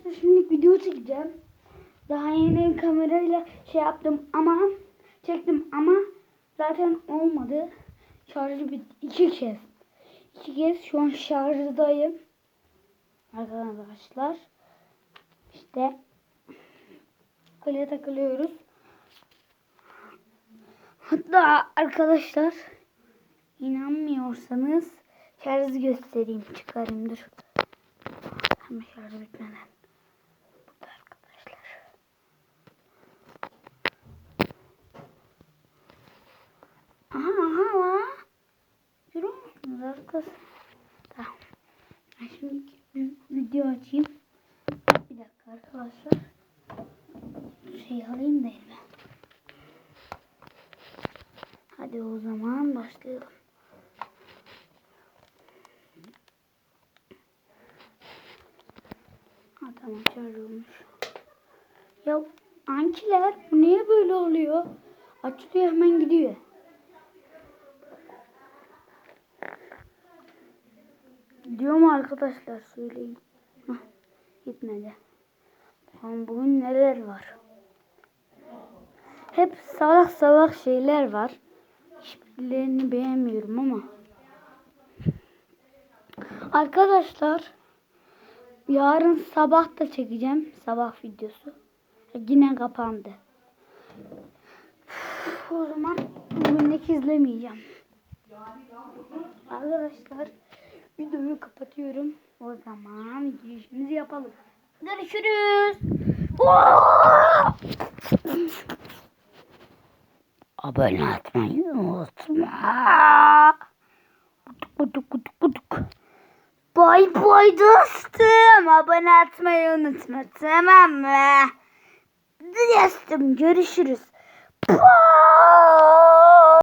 arkadaşlar şimdi video çekeceğim. Daha yeni kamerayla şey yaptım ama çektim ama zaten olmadı. Şarjı bitti. iki kez. İki kez şu an şarjdayım. Arkadaşlar. İşte öyle takılıyoruz. Hatta arkadaşlar inanmıyorsanız şarjı göstereyim çıkarayım dur. Ama şarjı bitmeden. Aha aha la. Görüyor musunuz arkadaşlar? Tamam. Ben şimdi bir video açayım. Bir dakika arkadaşlar. Şey alayım da elime. Hadi o zaman başlayalım. Ha tamam şarj olmuş. Ya ankiler bu niye böyle oluyor? Açılıyor hemen gidiyor. Gidiyor mu arkadaşlar söyleyin. Hah, gitmedi. Tamam bugün neler var? Hep salak salak şeyler var. Hiçbirlerini beğenmiyorum ama. Arkadaşlar yarın sabah da çekeceğim sabah videosu. Yine kapandı. O zaman bugünlük izlemeyeceğim. Arkadaşlar videoyu kapatıyorum. O zaman girişimizi yapalım. Görüşürüz. Abone atmayı unutma. Kutuk kutuk kutuk. Bay bay dostum. Abone atmayı unutma tamam mı? Dostum görüşürüz. Bye.